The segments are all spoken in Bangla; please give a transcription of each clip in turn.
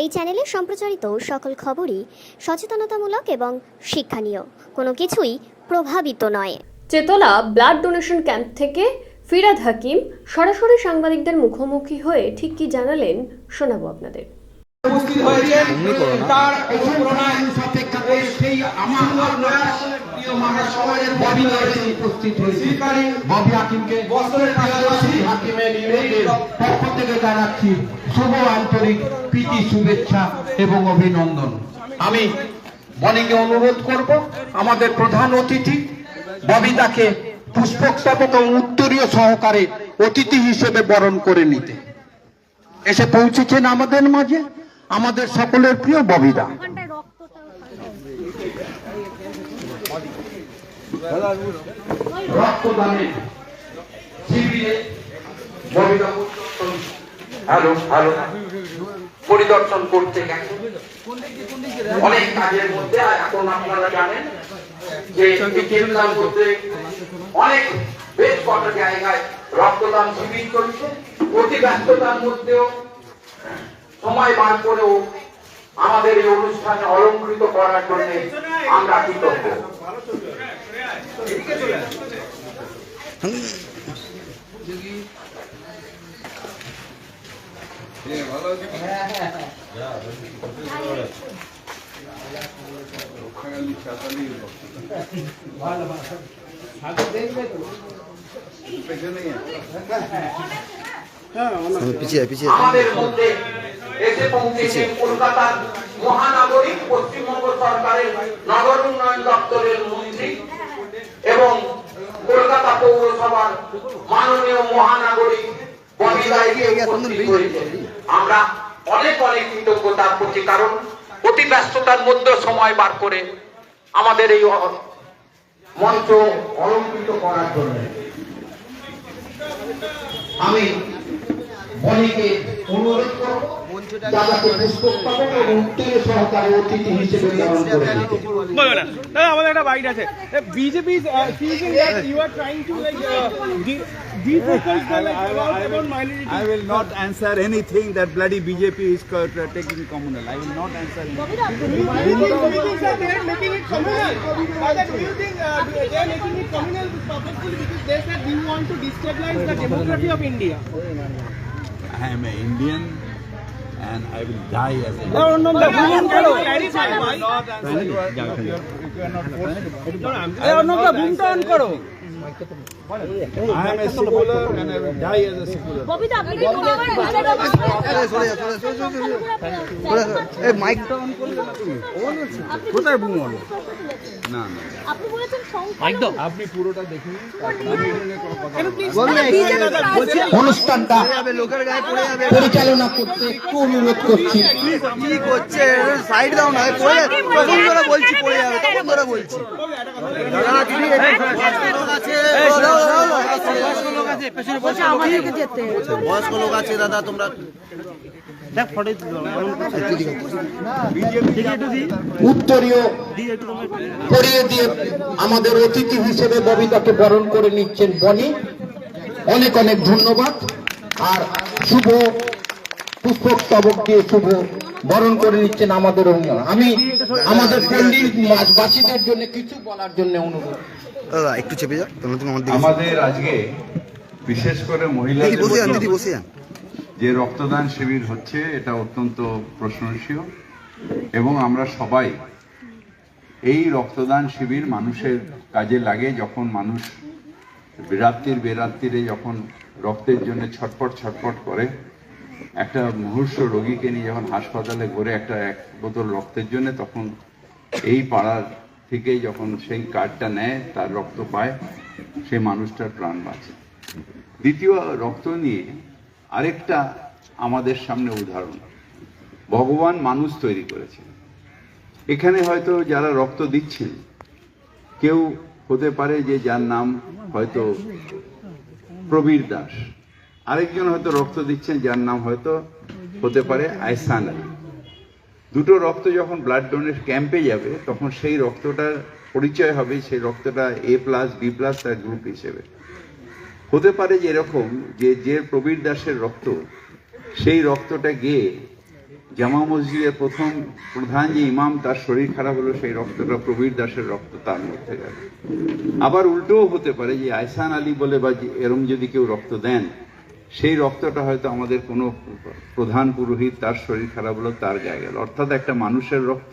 এই চ্যানেলে সম্প্রচারিত সকল খবরই সচেতনতামূলক এবং শিক্ষণীয়। কোনো কিছুই প্রভাবিত নয়। চেতলা ব্লাড ডোনেশন ক্যাম্প থেকে ফিরাদ হাকিম সরাসরি সাংবাদিকদের মুখোমুখি হয়ে ঠিক কি জানালেন শোনাবো আপনাদের। উপস্থিত হয়েছেন তার অনুপ্রেরণায় সেই আমার সমাজের ববি রয়েছে উপস্থিত হয়েছে। ববি হাকিমকে বছরের পাশাপাশি হাকিমের পক্ষ থেকে জানাচ্ছি শুভ আন্তরিক প্রীতি শুভেচ্ছা এবং অভিনন্দন। আমি বনিকে অনুরোধ করব আমাদের প্রধান অতিথি ববিতাকে পুষ্পস্তবক এবং উত্তরীয় সহকারে অতিথি হিসেবে বরণ করে নিতে। এসে পৌঁছেছেন আমাদের মাঝে। আমাদের সকলের প্রিয় ববিদা। রক্তদানে শিবিরে ববিদা হ্যালো পরিদর্শন করতে গেছে। অনেক কাজের মধ্যে এখন আপনারা জানেন যে বিকেলদান করতে অনেক বেশ কটা জায়গায় রক্তদান শিবির চলছে। অতি ব্যস্ততার মধ্যেও সময় বার করেও আমাদের এই অনুষ্ঠানে অলঙ্কৃত করার জন্য আমরা কৃতজ্ঞ। পিছিয়ে পিছিয়ে। আমাদের মধ্যে এসে পৌঁছেছেন কলকাতার মহানগরী পশ্চিমবঙ্গ সরকারের নগর উন্নয়ন দপ্তরের মন্ত্রী এবং কলকাতা পৌরসভার মাননীয় মহানগরী। আমরা অনেক অনেক কৃতজ্ঞ তার প্রতি, কারণ অতি ব্যস্ততার মধ্যে সময় বার করে আমাদের এই মঞ্চ অলঙ্কৃত করার জন্য আমি বনিকে অনুরোধ করব দাদাকে পুষ্পক পাবেন এবং উত্তরে সহকারে অতিথি হিসেবে বরণ করে নিতে। বলবে না দাদা আমাদের একটা বাইট আছে BJP is thinking that you are trying to like defocus the like about about minority I will not answer anything that bloody BJP is co- taking communal. I will not answer anything. do you think do you think that they are making it communal Or that do you think uh, they are making it communal purposefully because they said we want to destabilize the demography of India I am an Indian And I will die as a no no no no, women খেলো না না, You are, no, no, no, no, no, no, no, no, on করো I am a and I will die as a অনুষ্ঠানটা লোকের পরিচালনা করতে একটু অনুরোধ করছি কি করছে সাইড দাও না ধরে বলছি পড়ে যাবে তখন ধরে বলছি বয়স্ক লোক আছে। দাদা তোমরা করিয়ে দিয়ে আমাদের অতিথি হিসেবে ববিতাকে বরণ করে নিচ্ছেন বনি অনেক অনেক ধন্যবাদ আর শুভ পুষ্পক স্তবক দিয়ে শুভ বরণ করে নিচ্ছেন আমাদের অভিনয়। আমি আমাদের পল্লীর বাসীদের জন্য কিছু বলার জন্য অনুরোধ। দাদা একটু চেপে যাও আমাদের আজকে বিশেষ করে মহিলাদের যে রক্তদান শিবির হচ্ছে এটা অত্যন্ত প্রশংসীয় এবং আমরা সবাই এই রক্তদান শিবির মানুষের কাজে লাগে যখন মানুষ রাত্রির বেরাত্রিরে যখন রক্তের জন্য ছটপট ছটপট করে। একটা মুহূর্ত রোগীকে নিয়ে যখন হাসপাতালে ঘুরে একটা এক বোতল রক্তের জন্য, তখন এই পাড়ার থেকেই যখন সেই কার্ডটা নেয়, তার রক্ত পায়, সেই মানুষটার প্রাণ বাঁচে। দ্বিতীয় রক্ত নিয়ে আরেকটা আমাদের সামনে উদাহরণ। ভগবান মানুষ তৈরি করেছেন। এখানে হয়তো যারা রক্ত দিচ্ছেন, কেউ হতে পারে যে যার নাম হয়তো প্রবীর দাস। আরেকজন হয়তো রক্ত দিচ্ছেন, যার নাম হয়তো হতে পারে আয়সান আলী। দুটো রক্ত যখন ব্লাড ডোনেট ক্যাম্পে যাবে, তখন সেই রক্তটার পরিচয় হবে, সেই রক্তটা এ প্লাস বি প্লাস তার গ্রুপ হিসেবে। হতে পারে যে এরকম যে যে প্রবীর দাসের রক্ত, সেই রক্তটা গিয়ে জামা মসজিদের প্রথম প্রধান যে ইমাম, তার শরীর খারাপ হলো, সেই রক্তটা প্রবীর দাসের রক্ত তার মধ্যে গেল। আবার উল্টোও হতে পারে যে আয়সান আলী বলে বা এরম যদি কেউ রক্ত দেন সেই রক্তটা হয়তো আমাদের কোনো প্রধান পুরোহিত, তার শরীর খারাপ হলো, তার গায়ে গেল। অর্থাৎ একটা মানুষের রক্ত,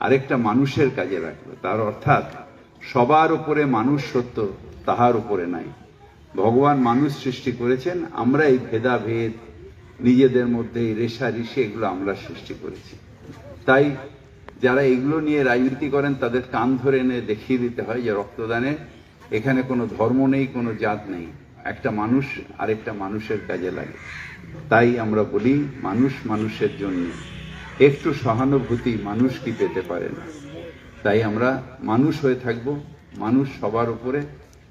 আরেকটা মানুষের কাজে লাগল। তার অর্থাৎ সবার উপরে মানুষ সত্য, তাহার উপরে নাই। ভগবান মানুষ সৃষ্টি করেছেন, আমরা এই ভেদাভেদ, নিজেদের মধ্যে এই রেশারেশি এগুলো আমরা সৃষ্টি করেছি। তাই যারা এগুলো নিয়ে রাজনীতি করেন, তাদের কান ধরে এনে দেখিয়ে দিতে হয় যে রক্তদানে এখানে কোনো ধর্ম নেই, কোনো জাত নেই। একটা মানুষ আরেকটা মানুষের কাজে লাগে। তাই আমরা বলি, মানুষ মানুষের জন্য। একটু সহানুভূতি মানুষ কি পেতে পারে না। তাই আমরা মানুষ হয়ে থাকব, মানুষ সবার উপরে,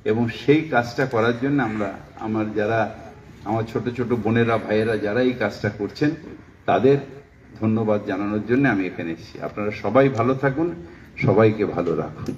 এবং সেই কাজটা করার জন্য আমরা, আমার যারা, আমার ছোট ছোট বোনেরা, ভাইয়েরা যারা এই কাজটা করছেন, তাদের ধন্যবাদ জানানোর জন্য আমি এখানে এসেছি। আপনারা সবাই ভালো থাকুন, সবাইকে ভালো রাখুন।